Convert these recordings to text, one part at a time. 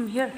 From here.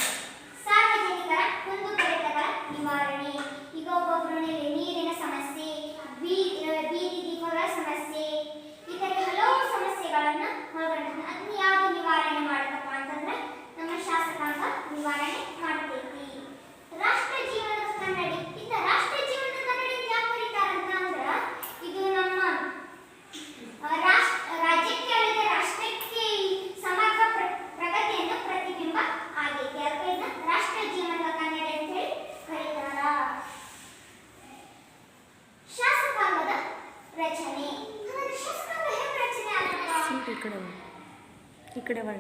कडे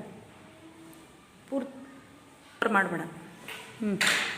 पूर्माण बड